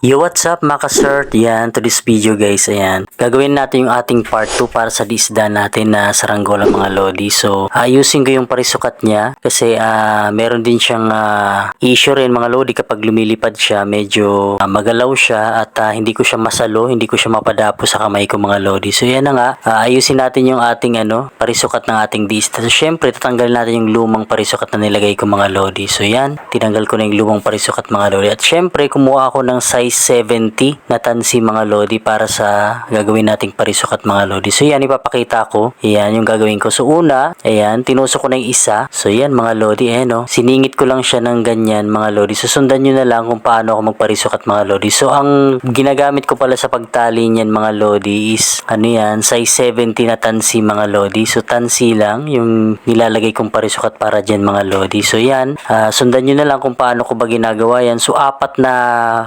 Yo, what's up mga ka-sir? Yan, to this video guys, ayan. Gagawin natin yung ating part 2 para sa disda natin na saranggola mga lodi. So, ayusin ko yung parisukat niya kasi ah, meron din siyang ah, issue rin mga lodi kapag lumilipad siya. Medyo ah, magalaw siya at ah, hindi ko siya masalo, hindi ko siya mapadapo sa kamay ko mga lodi. So, yan na nga. Ah, ayusin natin yung ating ano, parisukat ng ating disda. So, syempre, tatanggalin natin yung lumang parisukat na nilagay ko mga lodi. So, yan. Tinanggal ko na yung lumang parisukat mga lodi. At syempre, kumuha ako ng size 70 na tansi mga lodi para sa gagawin nating parisukat mga lodi. So yan, ipapakita ko. Yan yung gagawin ko. So una, ayan, tinusok ko na yung isa. So yan mga lodi, ayan o. Siningit ko lang siya ng ganyan mga lodi. So sundan nyo na lang kung paano ako magparisukat mga lodi. So ang ginagamit ko pala sa pagtali niyan mga lodi is ano yan, size 70 na tansi mga lodi. So tansi lang yung nilalagay kong parisukat para dyan mga lodi. So yan, ah, sundan nyo na lang kung paano ko ba ginagawa yan. So apat na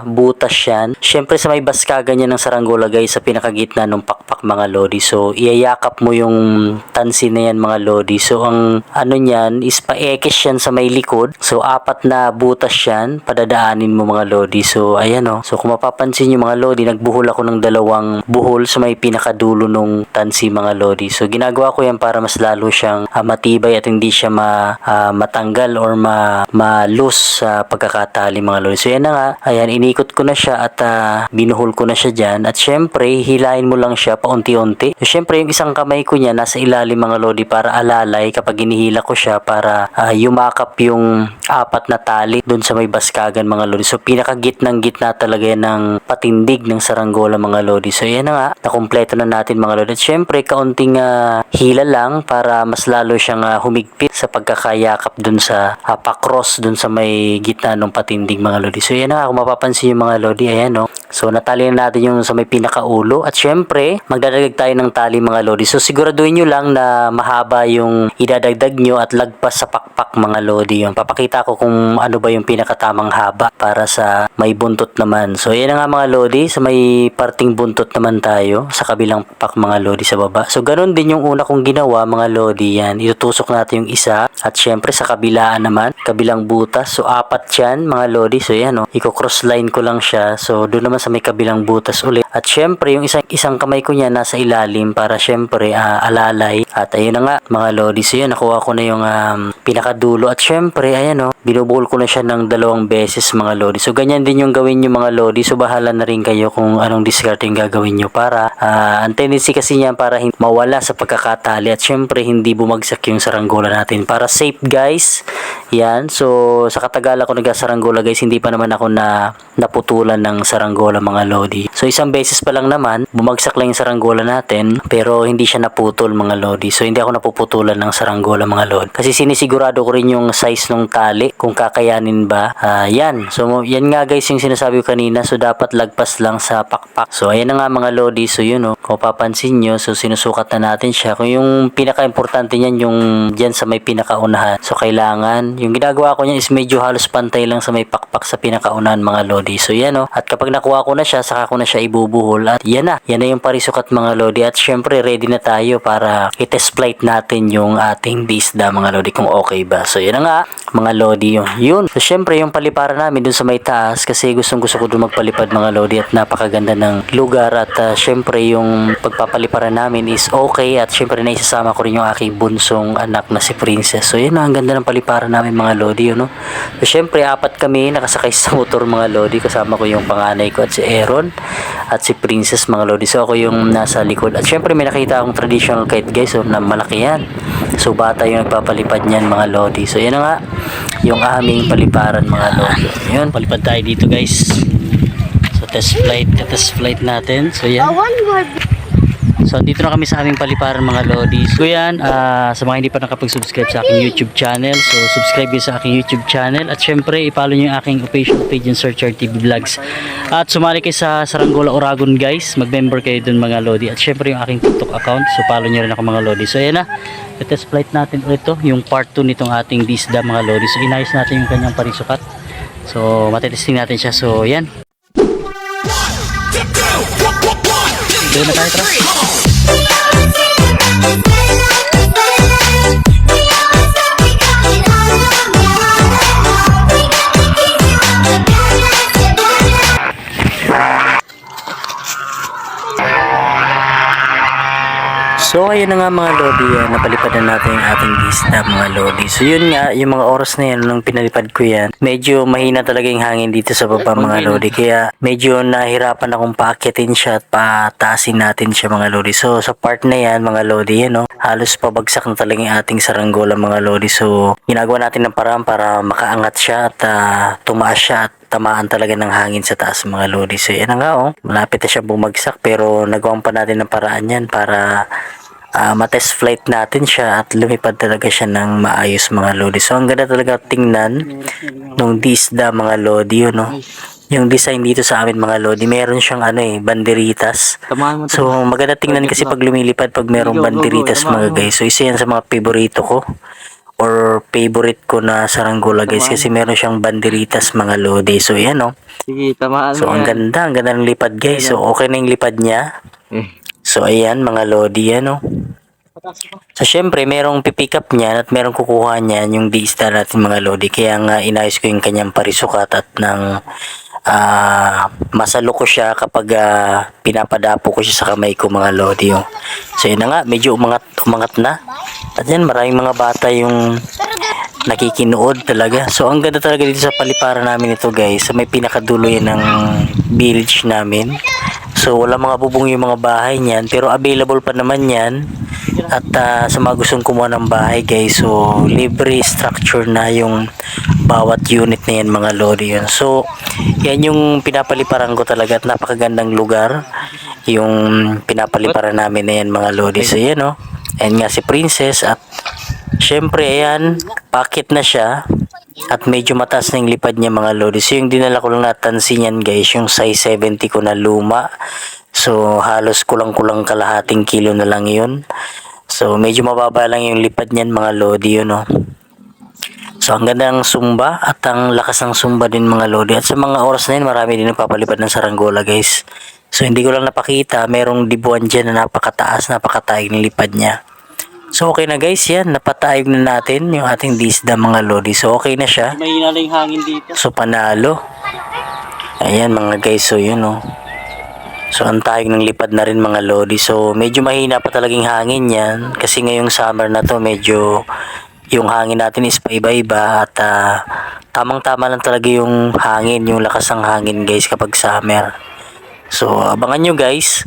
butas yan. Syempre sa may baskagan niya ng saranggola guys sa pinakagitna ng pakpak mga lodi. So iyayakap mo yung tansi na yan mga lodi. So ang ano niyan is paekis yan sa may likod. So apat na butas yan padadaanin mo mga lodi. So ayan o. So kung mapapansin nyo mga lodi, nagbuhol ako ng dalawang buhol sa may pinakadulo ng tansi mga lodi. So ginagawa ko yan para mas lalo siyang ah, matibay at hindi siya ma, ah, matanggal or ma, ma-loose sa pagkakatali mga lodi. So yan na nga. Ayan, inikot ko na siya at ah, binuhol ko na siya dyan. At syempre, hilahin mo lang siya paunti-unti. So syempre, yung isang kamay ko niya nasa ilalim mga lodi para alalay kapag hinihila ko siya para ah, yumakap yung apat na tali doon sa may baskagan mga lodi. So pinakagitnang gitna talaga yan ng patindig ng saranggola mga lodi. So yan na nga, nakumpleto na natin mga lodi. At syempre, kaunting ah, hila lang para mas lalo siyang ah, humigpit sa pagkakayakap dun sa uh, pakros dun sa may gitna ng patindig mga lodi. So yan na kung mapapansin yung mga lodi, ayan no. So natali na natin yung sa may pinakaulo. At syempre, magdadagdag tayo ng tali mga lodi. So siguraduhin nyo lang na mahaba yung idadagdag nyo at lagpas sa pakpak mga lodi. Yung papakita ko kung ano ba yung pinakatamang haba para sa may buntot naman. So yan na nga mga lodi, sa may parting buntot naman tayo sa kabilang pak mga lodi sa baba. So ganun din yung una kong ginawa mga lodi yan. Itutusok natin yung isa at syempre sa kabilaan naman, kabilang butas. So apat yan mga lodi. So yan o, iko-cross line ko lang siya. So doon naman sa may kabilang butas ulit. At syempre yung isang, isang kamay ko niya nasa ilalim para syempre ah, alalay. At ayun na nga mga lodi. So yun, nakuha ko na yung um, pinakadulo. At syempre, ayan o, binubuhol ko na siya ng dalawang beses mga lodi. So ganyan din yung gawin nyo mga lodi. So bahala na rin kayo kung anong discard yung gagawin nyo para ah, ang tendency kasi niyan para mawala sa pagkakatali at syempre hindi bumagsak yung saranggola natin. Para safe guys, yan. So sa katagalan ko nagkasaranggola guys, hindi pa naman ako na naputulan ng saranggola mga lodi. So isang beses pa lang naman, bumagsak lang yung saranggola natin pero hindi siya naputol mga lodi. So hindi ako napuputulan ng saranggola mga lodi. Kasi sinisigurado ko rin yung size ng tali kung kakayanin ba. Ah, yan. So yan nga guys yung sinasabi ko kanina. So dapat lagpas lang sa pakpak. So ayan na nga mga lodi. So yun oh. Kung papansin nyo, so sinusukat na natin siya. Kung yung pinaka-importante niyan yung dyan sa may pinakaunahan. So kailangan, yung ginagawa ko niyan is medyo halos pantay lang sa may pakpak sa pinakaunahan mga lodi. So yan oh. At kapag nakuha ko na siya, saka ko na siya ibubuhol. At yan na. Yan na yung parisukat mga lodi. At syempre ready na tayo para i-test flight natin yung ating disda mga lodi kung okay ba. So yan na nga mga lodi yun. Yun. So syempre yung paliparan namin dun sa may taas kasi gustong gusto ko dun magpalipad mga lodi at napakaganda ng lugar at ah, syempre yung pagpapaliparan namin is okay at syempre naisasama ko rin yung aking bunsong anak na si Princess. So yun ang ganda ng paliparan namin mga lodi yun no. So syempre apat kami nakasakay sa motor mga lodi kasama ko yung panganay ko at si Aaron at si Princess mga lodi. So ako yung nasa likod at syempre may nakita akong traditional kite guys so, na malaki yan. So bata yung nagpapalipad niyan mga lodi. So yan nga yung aming paliparan mga lodi. Yun, palipad tayo dito guys. So test flight, test flight natin. So yan. One. So dito na kami sa aming paliparan mga lodi. So yan, ah, sa mga hindi pa nakapag-subscribe sa aking YouTube channel, so subscribe sa aking YouTube channel at syempre i-follow nyo yung aking official page yung Search TV Vlogs. At sumali kayo sa Saranggola Oragon guys, mag-member kayo dun mga lodi at syempre yung aking TikTok account, so follow nyo rin ako mga lodi. So yan na, test flight natin ulit to, yung part 2 nitong ating disda mga lodi. So inayos natin yung kanyang parisukat. So matitesting natin siya. So yan. Doon na tayo tara. So ayun na nga mga Lodi, ah, napalipad na natin yung ating isda mga Lodi. So yun nga, yung mga oras na yan nung pinalipad ko yan, medyo mahina talaga yung hangin dito sa baba mga Lodi. Kaya medyo nahirapan akong paakyatin siya at pataasin natin siya mga Lodi. So sa part na yan mga Lodi, yan, no, halos pabagsak na talaga yung ating saranggola mga Lodi. So ginagawa natin ng paraan para makaangat siya at ah, tumaas siya at tamaan talaga ng hangin sa taas mga lodi. So yan na nga oh, malapit na siya bumagsak pero nagawan pa natin ng paraan yan para ah, matest flight natin siya at lumipad talaga siya ng maayos mga lodi. So ang ganda talaga tingnan nung disda mga lodi yun no. Yung design dito sa amin mga lodi, meron siyang ano eh, banderitas. So maganda tingnan kasi pag lumilipad pag merong banderitas mga guys. So isa yan sa mga favorito ko or favorite ko na saranggola guys kasi meron siyang banderitas mga lodi. So yan oh. Sige, tamaan So ang ganda, ang ganda ng lipad guys. So okay na yung lipad niya. So ayan mga lodi yan oh. So syempre merong pipick up niyan at merong kukuha niyan yung D-star natin mga lodi. Kaya nga inayos ko yung kanyang parisukat at nang ah masalo ko siya kapag ah, pinapadapo ko siya sa kamay ko mga lodi. Oh. So yun na nga, medyo umangat, umangat na. At yan, maraming mga bata yung nakikinood talaga. So ang ganda talaga dito sa paliparan namin ito guys. Sa may pinakadulo ng village namin. So wala mga bubong yung mga bahay niyan. Pero available pa naman yan. At ah, sa mga gustong kumuha ng bahay guys. So libre structure na yung bawat unit na yan mga lodi yun. So yan yung pinapaliparan ko talaga at napakagandang lugar. Yung pinapaliparan namin na yan mga lodi. So yan oh. Ayan nga si Princess at Siyempre, ayan, pakit na siya. At medyo mataas na yung lipad niya mga lodi. So, yung dinala ko lang natansin yan guys, yung size 70 ko na luma. So, halos kulang-kulang kalahating kilo na lang yun. So, medyo mababa lang yung lipad niyan mga lodi yun, no. So, ang ganda ng sumba at ang lakas ng sumba din mga lodi. At sa mga oras na yun, marami din nagpapalipad ng saranggola guys. So, hindi ko lang napakita. Merong dibuan dyan na napakataas, napakataig ng lipad niya. So okay na guys, yan, napatayog na natin yung ating disda mga lodi. So okay na siya. Mahina lang yung hangin dito. So panalo. Ayan mga guys, so yun oh. So ang tayog ng lipad na rin mga lodi. So medyo mahina pa talagang hangin yan. Kasi ngayong summer na to medyo yung hangin natin is paiba-iba at ah, tamang-tama lang talaga yung hangin, yung lakas ng hangin guys kapag summer. So abangan nyo guys.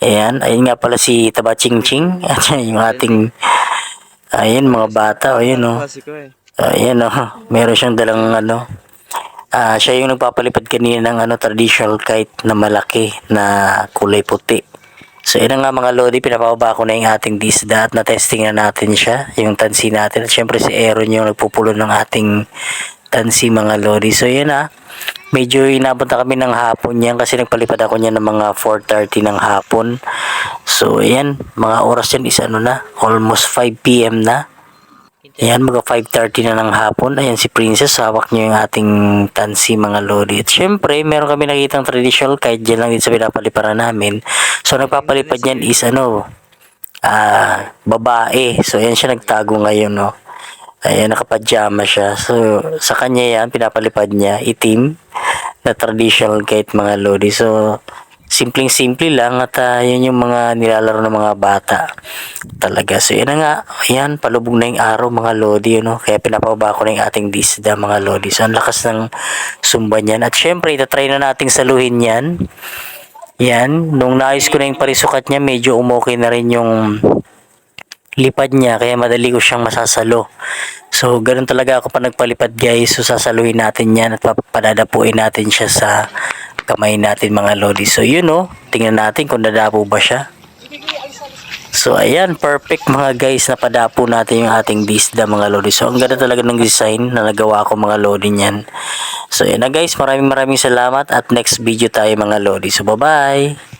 Ayan, ayun nga pala si Taba Ching Ching. Yung ating, ayun mga bata, o yun o. Klasiko eh. Ayan o, meron siyang dalang ano. Ah, siya yung nagpapalipad kanina ng ano, traditional kite na malaki na kulay puti. So yun nga mga lodi, pinapababa ko na yung ating disda at na-testing na natin siya, yung tansi natin. At syempre si Aaron yung nagpupulo ng ating tansi mga lodi. So yun na, medyo inabot na kami ng hapon yan kasi nagpalipad ako niya ng mga 4.30 ng hapon. So ayan, mga oras yan is ano na, almost 5pm na. Ayan, mga 5.30 na ng hapon. Ayan si Princess, hawak niya yung ating tansi mga lodi. At syempre, meron kami nakitang traditional kahit dyan lang din sa pinapaliparan namin. So, nagpapalipad niyan is ano, ah, babae. So, ayan siya nagtago ngayon, no. Ayan, nakapajama siya. So, sa kanya yan, pinapalipad niya, itim, na traditional kahit mga lodi. So, simpleng-simple lang at ah, yun yung mga nilalaro ng mga bata talaga. So, yan na nga. Ayan, palubog na yung araw mga lodi, you know? Kaya pinapababa ko na yung ating disda mga lodi. So, ang lakas ng sumba niyan. At syempre, itatry na nating saluhin yan. Yan. Nung naayos ko na yung parisukat niya, medyo umokay na rin yung lipad niya kaya madali ko siyang masasalo. So, ganun talaga ako pa nagpalipad guys. So, sasaluhin natin yan at papadadapuin natin siya sa kamay natin mga lodi. So, yun oh. Tingnan natin kung dadapo ba siya. So, ayan. Perfect mga guys. Napadapo natin yung ating disda mga lodi. So, ang ganda talaga ng design na nagawa ko mga lodi niyan. So, ayan na guys. Maraming maraming salamat at next video tayo mga lodi. So, bye-bye.